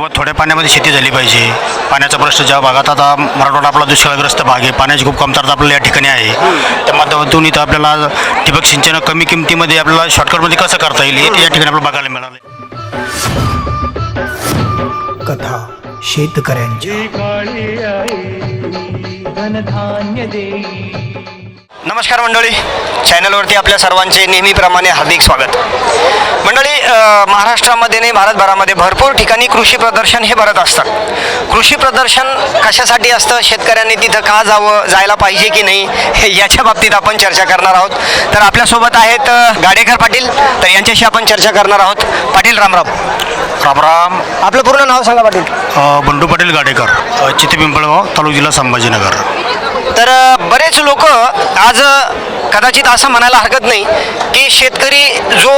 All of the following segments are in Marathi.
किंवा थोड्या पाण्यामध्ये शेती झाली पाहिजे. पाण्याचा प्रश्न ज्या भागात आता मराठवाडा आपला दुष्काळग्रस्त भाग आहे पाण्याची खूप कमतरता आपल्याला या ठिकाणी आहे. त्या माध्यमातून इथं आपल्याला ठिबक सिंचन कमी किमतीमध्ये आपल्याला शॉर्टकटमध्ये कसं करता येईल हे या ठिकाणी आपल्याला बघायला मिळालं कथा शेतकऱ्यांची जी काळी आई धनधान्य देई. नमस्कार मंडळी. चॅनलवरती आपल्या सर्वांचे नेहमीप्रमाणे हार्दिक स्वागत. मंडळी महाराष्ट्रामध्ये नाही भारतभरामध्ये भरपूर ठिकाणी कृषी प्रदर्शन हे भरत असतात कृषी प्रदर्शन कशासाठी असतं? शेतकऱ्यांनी तिथं का जावं जायला पाहिजे की नाही हे याच्या बाबतीत आपण चर्चा करणार आहोत. तर आपल्यासोबत आहेत गाडेकर पाटील. तर यांच्याशी आपण चर्चा करणार आहोत. पाटील रामराव रामराम आपलं पूर्ण नाव सांगा पाटील. बंडू पाटील गाडेकर अ, चिते पिंपळगाव तालुका जिल्हा संभाजीनगर. तर बरेच लोक आज कदाचित असं म्हणायला हरकत नाही की शेतकरी जो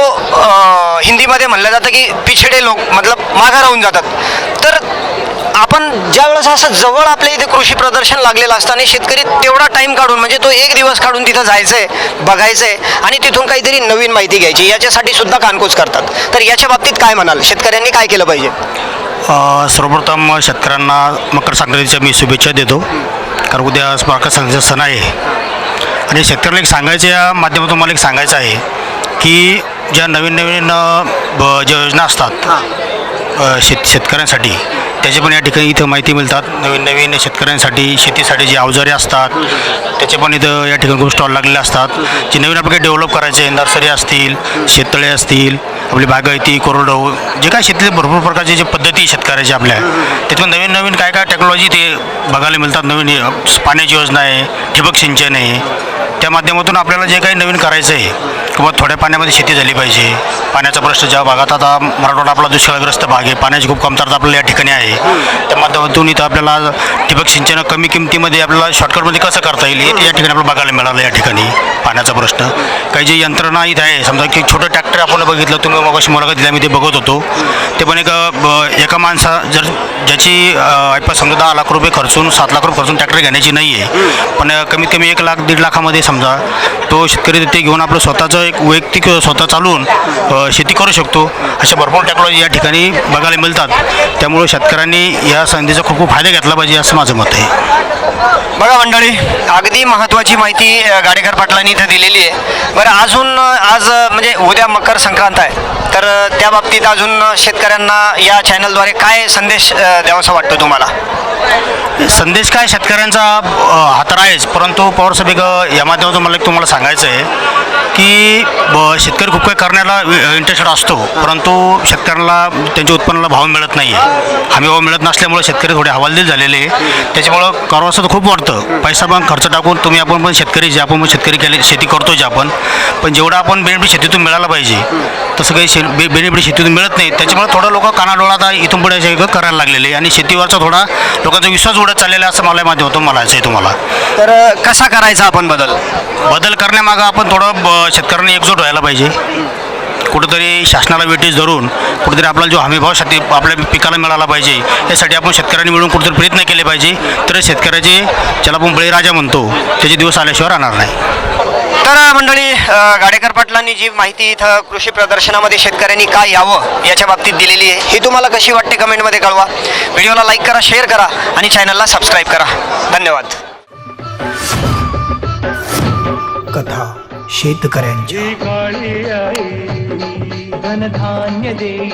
हिंदीमध्ये म्हणलं जातं की पिछडे लोक मतलब मागं राहून जातात. तर आपण ज्या वेळेस असं जवळ आपल्या इथे कृषी प्रदर्शन लागलेलं असतं आणि शेतकरी तेवढा टाईम काढून म्हणजे तो एक दिवस काढून तिथं जायचं आहे बघायचं आहे आणि तिथून काहीतरी नवीन माहिती घ्यायची याच्यासाठी सुद्धा कानकोच करतात. तर याच्या बाबतीत काय म्हणाल? शेतकऱ्यांनी काय केलं पाहिजे? सर्वप्रथम शेतकऱ्यांना मकर संक्रांतीच्या मी शुभेच्छा देतो. कारण उद्या मकर संक्रांतीचा सण आहे. आणि शेतकऱ्यांना एक सांगायचं या माध्यमातून मला एक सांगायचं आहे की ज्या नवीन नवीन ज्या योजना असतात शेत शेतकऱ्यांसाठी त्याचे पण या ठिकाणी इथं माहिती मिळतात. नवीन नवीन शेतकऱ्यांसाठी शेतीसाठी जे अवजारे असतात त्याचे पण इथं या ठिकाणी स्टॉल लागलेले असतात. जे नवीन आपल्याला डेव्हलप करायचे नर्सरी असतील शेततळे असतील आपली बागायती कोरडवाहू हो- जे काय शेतीचे भरपूर प्रकारचे जे पद्धती आहे शेतकऱ्याच्या आपल्या त्यातून नवीन नवीन काय काय टेक्नॉलॉजी ते बघायला मिळतात. नवीन पाण्याची योजना आहे ठिबक सिंचन आहे. त्या माध्यमातून आपल्याला जे काही नवीन करायचं आहे किंवा थोड्या पाण्यामध्ये शेती झाली पाहिजे. पाण्याचा प्रश्न ज्या भागात आता मराठवाडा आपला दुष्काळग्रस्त भाग आहे पाण्याची खूप कमतरता आपल्याला या ठिकाणी आहे. त्या माध्यमातून इथं आपल्याला ठिबक सिंचन कमी किमतीमध्ये आपल्याला शॉर्टकटमध्ये कसं करता येईल या ठिकाणी आपल्याला बघायला मिळालं या ठिकाणी पाण्याचा प्रश्न. काही जे यंत्रणा इथं आहे समजा की छोटं ट्रॅक्टर आपण बघितलं तुम्ही मग मुलाखत दिल्या मी ते बघत होतो. ते पण एक ब- एका माणसा जर ज्याची ऐपत समजा दहा लाख रुपये खर्चून सात लाख रुपये खर्चून ट्रॅक्टर घेण्याची नाही आहे पण कमीत कमी एक लाख दीड लाखामध्ये समजा तो शेतकरी ते घेऊन आपलं स्वतःचं एक वैयक्तिक स्वतः चालवून शेती करू शकतो. अशा भरपूर टेक्नॉलॉजी या ठिकाणी बघायला मिळतात. त्यामुळे शेतकऱ्यांनी या संधीचा खूप खूप फायदा घेतला पाहिजे असं माझं मत आहे. बघा मंडळी अगदी महत्त्वाची माहिती गाडेकर पाटलांनी इथं दिलेली आहे. बरं अजून आज म्हणजे उद्या मकर संक्रांत आहे. तर त्या बाबतीत अजून शेतकऱ्यांना या चॅनलद्वारे काय संदेश द्यावासा वाटतो तुम्हाला? संदेश काय? शेतकऱ्यांचा अ, हा तर आहेच. परंतु पवारसाहेब या माध्यमातून मला एक तुम्हाला सांगायचं आहे की ब- शेतकरी खूप काही करण्याला इंटरेस्टेड असतो. परंतु शेतकऱ्यांना त्यांच्या उत्पन्नाला भाव मिळत नाही आहे हमी भाव मिळत नसल्यामुळे शेतकरी थोडे हवालदिल झालेले आहे. त्याच्यामुळं करवासं तर खूप वाढतं. पैसा पण खर्च टाकून तुम्ही आपण पण शेतकरी जे आपण पण शेतकरी केले शेती करतो जे आपण पण जेवढं आपण बेनिफिट शेतीतून मिळालं पाहिजे तसं काही शे बे बेनिफिट शेतीतून मिळत नाही. त्याच्यामुळे थोडं लोक कानाडोळा आता इथून पुढे जे करायला लागलेले आणि शेतीवरचा थोडा लोकांचा विश्वास उडत चाललेला आहे असं मला माध्यमातून म्हणायचं आहे तुम्हाला. तर कसा करायचा आपण बदल? बदल करण्यामागं आपण थोडं ब- शेतकऱ्यांनी एकजूट व्हायला पाहिजे. कुठंतरी शासनाला वेटीस धरून कुठेतरी आपला जो हमीभाव शेती आपल्या पिकाला मिळाला पाहिजे यासाठी आपण शेतकऱ्यांनी मिळून कुठेतरी प्रयत्न केले पाहिजे. तर शेतकऱ्याचे ज्याला आपण बळीराजा म्हणतो त्याचे दिवस आल्याशिवाय राहणार नाही. तर मंडळी गाडेकर पाटलांनी जी माहिती इथं कृषी प्रदर्शनामध्ये शेतकऱ्यांनी काय यावं याच्या बाबतीत दिलेली आहे ही तुम्हाला कशी वाटते कमेंटमध्ये कळवा. व्हिडिओला लाईक करा शेअर करा आणि चॅनलला सबस्क्राईब करा. धन्यवाद. कथा. शेतकऱ्यांच्या. धनधान्य देई.